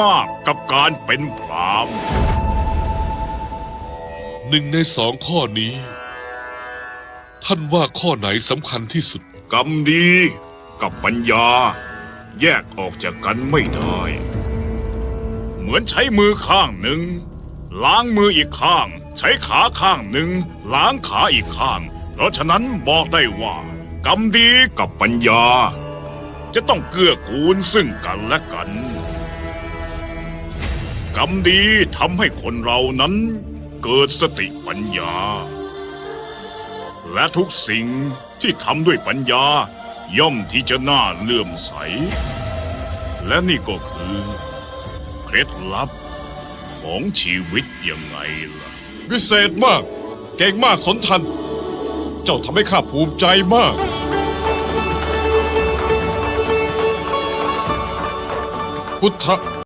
มากกับการเป็นพรามหนึ่งในสองข้อนี้ ท่านว่าข้อไหนสำคัญที่สุด กรรมดีกับปัญญา แยกออกจากกันไม่ได้ เหมือนใช้มือข้างหนึ่ง ล้างมืออีกข้าง ใช้ขาข้างหนึ่ง ล้างขาอีกข้าง เพราะฉะนั้นบอกได้ว่า กรรมดีกับปัญญา จะต้องเกื้อกูลซึ่งกันและกัน กรรมดีทำให้คนเรานั้นเกิดสติปัญญา และทุกสิ่งที่ทำด้วยปัญญาย่อมที่จะน่าเลื่อมใส และนี่ก็คือ เคล็ดลับของชีวิตยังไงล่ะ วิเศษมาก เก่งมากสนทัน เจ้าทำให้ข้าภูมิใจมาก พุทธ